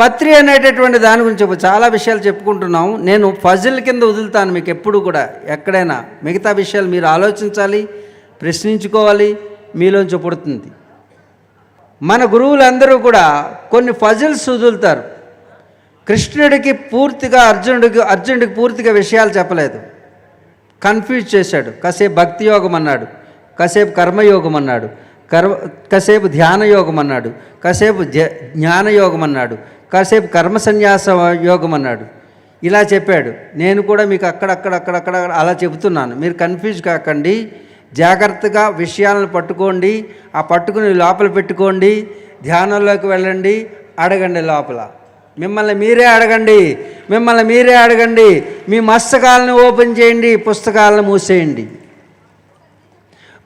పత్రి అనేటటువంటి దాని గురించి చెప్పు. చాలా విషయాలు చెప్పుకుంటున్నాం. నేను ఫజిల్ కింద వదులుతాను మీకు ఎప్పుడు కూడా. ఎక్కడైనా మిగతా విషయాలు మీరు ఆలోచించాలి ప్రశ్నించుకోవాలి మీలోంచి పుడుతుంది. మన గురువులందరూ కూడా కొన్ని ఫజిల్స్ వదులుతారు. కృష్ణుడికి పూర్తిగా అర్జునుడికి అర్జునుడికి పూర్తిగా విషయాలు చెప్పలేదు. కన్ఫ్యూజ్ చేశాడు. కాసేపు భక్తి యోగం అన్నాడు. కాసేపు కర్మయోగం అన్నాడు. కర్మ కాసేపు ధ్యాన యోగం అన్నాడు. కాసేపు జ జ్ఞాన యోగం అన్నాడు. కాసేపు కర్మ సన్యాస యోగం అన్నాడు. ఇలా చెప్పాడు. నేను కూడా మీకు అక్కడక్కడ అక్కడక్కడ అలా చెబుతున్నాను. మీరు కన్ఫ్యూజ్ కాకండి. జాగ్రత్తగా విషయాలను పట్టుకోండి. ఆ పట్టుకుని లోపల పెట్టుకోండి. ధ్యానంలోకి వెళ్ళండి. అడగండి లోపల. మిమ్మల్ని మీరే అడగండి. మిమ్మల్ని మీరే అడగండి. మీ మస్తకాలను ఓపెన్ చేయండి. పుస్తకాలను మూసేయండి.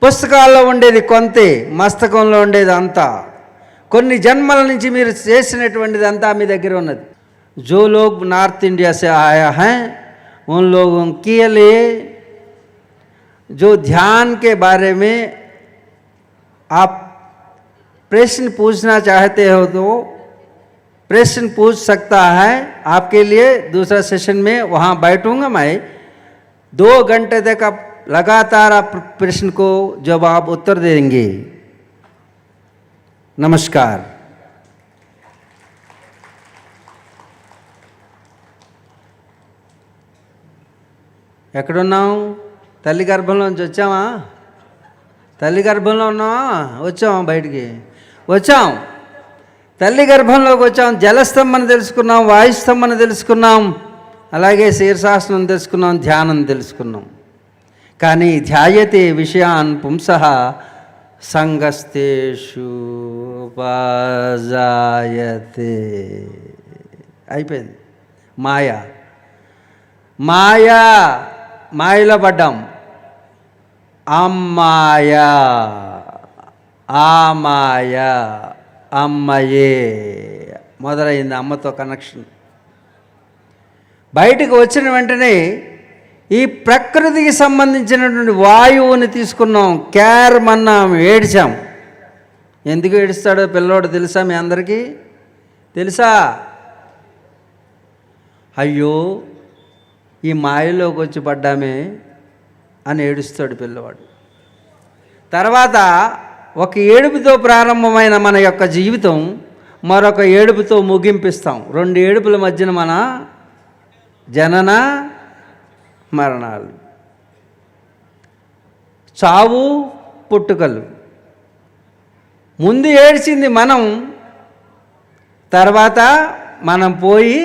పుస్తకాల్లో ఉండేది కొంతే మస్తకంలో ఉండేది అంతా. కొన్ని జన్మల నుంచి మీరు చేసినటువంటిది అంతా మీ దగ్గర ఉన్నది జో లోగ్ నార్త్ ఇండియా से आया है उन लोगों के लिए जो ध्यान के बारे में आप प्रश्न पूछना चाहते हो तो प्रश्न पूछ सकता है आपके लिए दूसरा सेशन में वहाँ बैठूंगा मैं दो घंटे तक आप लगातार आप प्रश्न को जवाब उत्तर देंगे नमस्कार ఎక్కడున్నాం తల్లి గర్భంలోంచి వచ్చామా తల్లి గర్భంలో ఉన్నావా? వచ్చామా బయటికి? వచ్చాం. తల్లి గర్భంలోకి వచ్చాం. జలస్తంభం తెలుసుకున్నాం వాయుస్తంభను తెలుసుకున్నాం. అలాగే శీర్షాసనం తెలుసుకున్నాం ధ్యానం తెలుసుకున్నాం. కానీ ధ్యాయతే విషయాన్ పుంస సంగస్తేషు ఉపాజాయతే. అయిపోయింది. మాయ. మాయా మాయలో పడ్డాం. అమ్మాయ ఆ మాయ అమ్మయే. మొదలైంది అమ్మతో కనెక్షన్ బయటకు వచ్చిన వెంటనే ఈ ప్రకృతికి సంబంధించినటువంటి వాయువుని తీసుకున్నాం కేర్ అన్నాం ఏడిచాం. ఎందుకు ఏడుస్తాడో పిల్లోడు తెలుసా మీ అందరికీ? తెలుసా? అయ్యో ఈ మాయలోకి వచ్చి పడ్డామే అని ఏడుస్తాడు పిల్లవాడు తర్వాత ఒక ఏడుపుతో ప్రారంభమైన మన యొక్క జీవితం మరొక ఏడుపుతో ముగింపిస్తాం. రెండు ఏడుపుల మధ్యన మన జనన మరణాలు. చావు పుట్టుకలు. ముందు ఏడ్చింది మనం తర్వాత మనం పోయి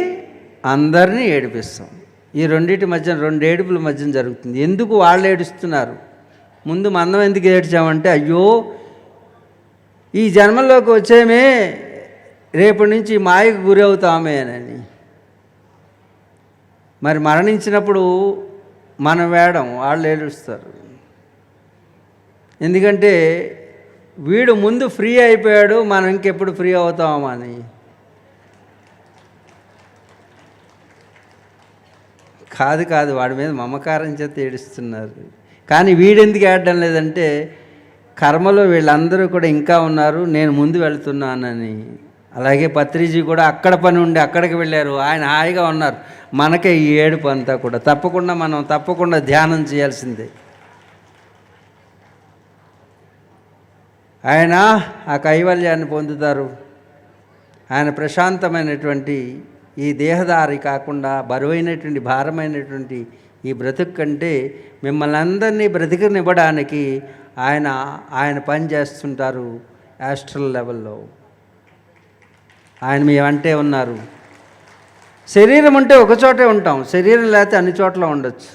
అందరినీ ఏడిపిస్తాం. ఈ రెండింటి మధ్య రెండు ఏడుపుల మధ్య జరుగుతుంది. ఎందుకు వాళ్ళు ఏడుస్తున్నారు? ముందు మనం ఎందుకు ఏడ్చామంటే అయ్యో ఈ జన్మలోకి వచ్చేమే రేపటి నుంచి మాయకు గురి అవుతామే అని. మరి మరణించినప్పుడు మనం వేయడం వాళ్ళు ఏడుస్తారు. ఎందుకంటే వీడు ముందు ఫ్రీ అయిపోయాడు మనం ఇంకెప్పుడు ఫ్రీ అవుతామని కాదు కాదు వాడి మీద మమకారం చేత ఏడుస్తున్నారు. కానీ వీడెందుకు ఏడడం లేదంటే కర్మలో వీళ్ళందరూ కూడా ఇంకా ఉన్నారు నేను ముందు వెళ్తున్నానని. అలాగే పత్రిజీ కూడా అక్కడ పని ఉండి అక్కడికి వెళ్ళారు ఆయన హాయిగా ఉన్నారు. మనకే ఈ ఏడుపు అంతా కూడా. తప్పకుండా మనం తప్పకుండా ధ్యానం చేయాల్సిందే. ఆయన ఆ కైవల్యాన్ని పొందుతారు. ఆయన ప్రశాంతమైనటువంటి ఈ దేహదారి కాకుండా బరువైనటువంటి భారమైనటువంటి ఈ బ్రతుకు కంటే మిమ్మల్ని అందరినీ బ్రతికినివ్వడానికి ఆయన ఆయన పని చేస్తుంటారు యాస్ట్రల్ లెవెల్లో. ఆయన మీ ఉన్నారు. శరీరం ఉంటే ఒక చోటే ఉంటాం. శరీరం లేకపోతే అన్ని చోట్ల ఉండొచ్చు.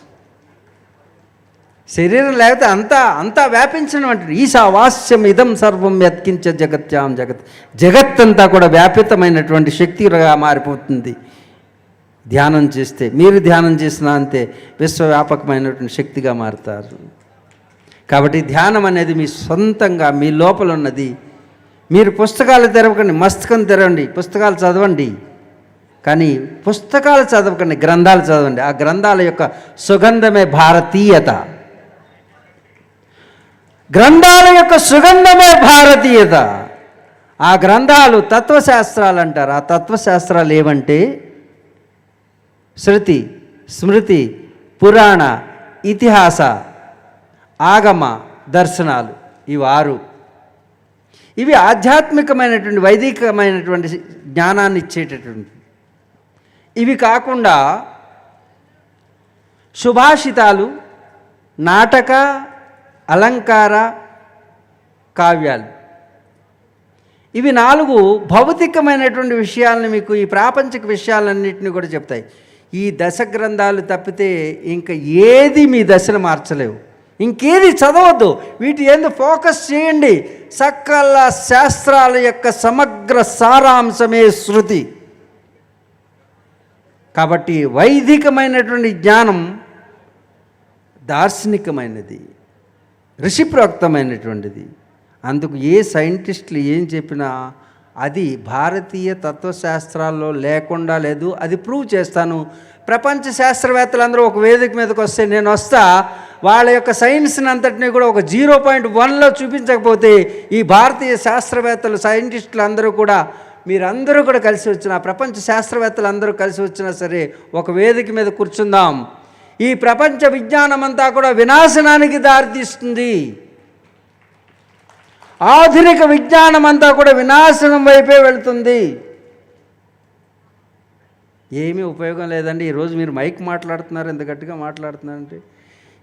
శరీరం లేకపోతే అంతా అంతా వ్యాపించినటువంటి ఈశావాస్యం ఇదం సర్వం ఎత్కించే జగత్యాం జగత్. జగత్ అంతా కూడా వ్యాపితమైనటువంటి శక్తిగా మారిపోతుంది. ధ్యానం చేస్తే మీరు ధ్యానం చేసినా అంతే విశ్వవ్యాపకమైనటువంటి శక్తిగా మారుతారు. కాబట్టి ధ్యానం అనేది మీ సొంతంగా మీ లోపల ఉన్నది మీరు పుస్తకాలు తెరవకండి మస్తకం తెరవండి పుస్తకాలు చదవండి. కానీ పుస్తకాలు చదవకండి గ్రంథాలు చదవండి. ఆ గ్రంథాల యొక్క సుగంధమే భారతీయత. గ్రంథాల యొక్క సుగంధమే భారతీయత. ఆ గ్రంథాలు తత్వశాస్త్రాలు అంటారు. ఆ తత్వశాస్త్రాలు ఏమంటే శృతి స్మృతి పురాణ ఇతిహాస ఆగమ దర్శనాలు. ఇవి ఆరు. ఇవి ఆధ్యాత్మికమైనటువంటి వైదికమైనటువంటి జ్ఞానాన్ని ఇచ్చేటటువంటి ఇవి కాకుండా సుభాషితాలు నాటక అలంకార కావ్యాలు. ఇవి నాలుగు భౌతికమైనటువంటి విషయాలను మీకు ఈ ప్రాపంచిక విషయాలన్నింటినీ కూడా చెప్తాయి. ఈ దశ గ్రంథాలు తప్పితే ఇంకా ఏది మీ దశను మార్చలేవు. ఇంకేది చదవద్దు. వీటి ఏందో ఫోకస్ చేయండి. సకల శాస్త్రాల యొక్క సమగ్ర సారాంశమే శృతి. కాబట్టి వైదికమైనటువంటి జ్ఞానం దార్శనికమైనది ఋషిప్రోక్తమైనటువంటిది అందుకు ఏ సైంటిస్టులు ఏం చెప్పినా అది భారతీయ తత్వశాస్త్రాల్లో లేకుండా లేదు అది ప్రూవ్ చేస్తాను. ప్రపంచ శాస్త్రవేత్తలందరూ ఒక వేదిక మీదకి వస్తే నేను వస్తా వాళ్ళ యొక్క సైన్స్ని అంతటినీ కూడా ఒక జీరో పాయింట్ వన్లో చూపించకపోతే ఈ భారతీయ శాస్త్రవేత్తలు సైంటిస్టులు అందరూ కూడా మీరందరూ కూడా కలిసి వచ్చిన ప్రపంచ శాస్త్రవేత్తలు అందరూ కలిసి వచ్చినా సరే ఒక వేదిక మీద కూర్చుందాం. ఈ ప్రపంచ విజ్ఞానం అంతా కూడా వినాశనానికి దారితీస్తుంది. ఆధునిక విజ్ఞానం అంతా కూడా వినాశనం వైపే వెళుతుంది. ఏమీ ఉపయోగం లేదండి. ఈరోజు మీరు మైక్ మాట్లాడుతున్నారు ఎంత గట్టిగా మాట్లాడుతున్నారంటే.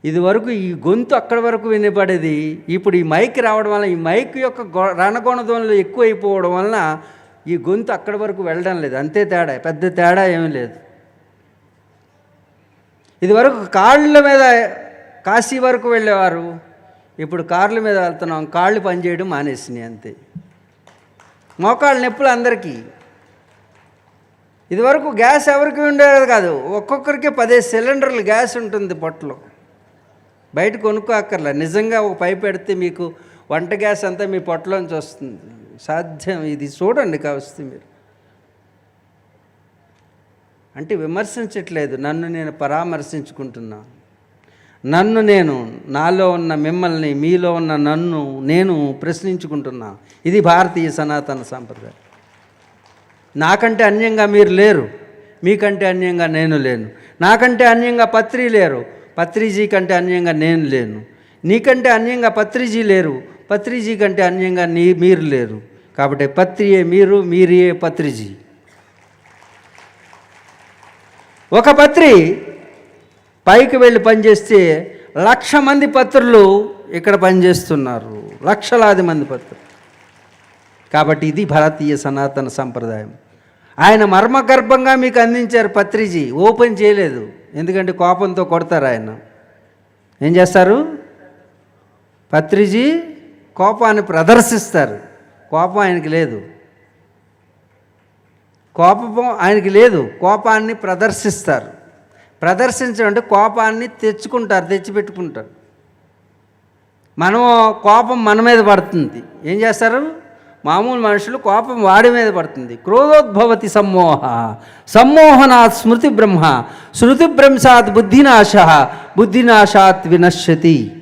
ఇది వరకు ఈ గొంతు అక్కడి వరకు వినపడేది. ఇప్పుడు ఈ మైక్ రావడం వల్ల ఈ మైక్ యొక్క గొ రణగొణధ్వనులు ఎక్కువైపోవడం వలన ఈ గొంతు అక్కడి వరకు వెళ్ళడం లేదు. అంతే తేడా పెద్ద తేడా ఏమీ లేదు. ఇది వరకు కాళ్ళ మీద కాశీ వరకు వెళ్ళేవారు. ఇప్పుడు కార్ల మీద వెళ్తున్నాం. కాళ్ళు పనిచేయడం మానేసినాయి అంతే. మోకాళ్ళ నొప్పులు అందరికీ. ఇదివరకు గ్యాస్ ఎవరికి ఉండేది కాదు. ఒక్కొక్కరికి పదిహేను సిలిండర్లు గ్యాస్ ఉంటుంది పొట్టలో. బయట కొనుక్కో అక్కర్లే నిజంగా ఒక పైపు పెడితే మీకు వంట గ్యాస్ అంతా మీ పొట్టలోంచి వస్తుంది. సాధ్యం ఇది చూడండి కావస్తే మీరు. అంటే విమర్శించట్లేదు. నన్ను నేను పరామర్శించుకుంటున్నా. నన్ను నేను నాలో ఉన్న మిమ్మల్ని మీలో ఉన్న నన్ను నేను ప్రశ్నించుకుంటున్నా. ఇది భారతీయ సనాతన సాంప్రదాయం. నాకంటే అన్యంగా మీరు లేరు. మీకంటే అన్యంగా నేను లేను. నాకంటే అన్యంగా పత్రి లేరు. పత్రిజీ కంటే అన్యంగా నేను లేను. నీకంటే అన్యంగా పత్రిజీ లేరు. పత్రిజీ కంటే అన్యంగా నీ మీరు లేరు. కాబట్టి పత్రియే మీరు మీరియే పత్రిజీ. ఒక పత్రి పైకి వెళ్ళి పనిచేస్తే లక్ష మంది పత్రులు ఇక్కడ పనిచేస్తున్నారు. లక్షలాది మంది పత్రులు. కాబట్టి ఇది భారతీయ సనాతన సంప్రదాయం. ఆయన మర్మగర్భంగా మీకు అందించారు పత్రిజీ. ఓపెన్ చేయలేదు. ఎందుకంటే కోపంతో కొడతారు ఆయన. ఏం చేస్తారు? పత్రిజీ కోపాన్ని ప్రదర్శిస్తారు. కోపం ఆయనకి లేదు. కోపం ఆయనకి లేదు. కోపాన్ని ప్రదర్శిస్తారు. ప్రదర్శించడం అంటే కోపాన్ని తెచ్చుకుంటారు తెచ్చిపెట్టుకుంటారు. మనం కోపం మన మీద పడుతుంది. ఏం చేస్తారు? మామూలు మనుషులు కోపం వాడి మీద పడుతుంది. క్రోధోద్భవతి సమ్మోహ సమ్మోహనాత్ స్మృతి బ్రహ్మ శృతి భ్రంశాత్ బుద్ధినాశ బుద్ధినాశాత్ వినశ్యతి.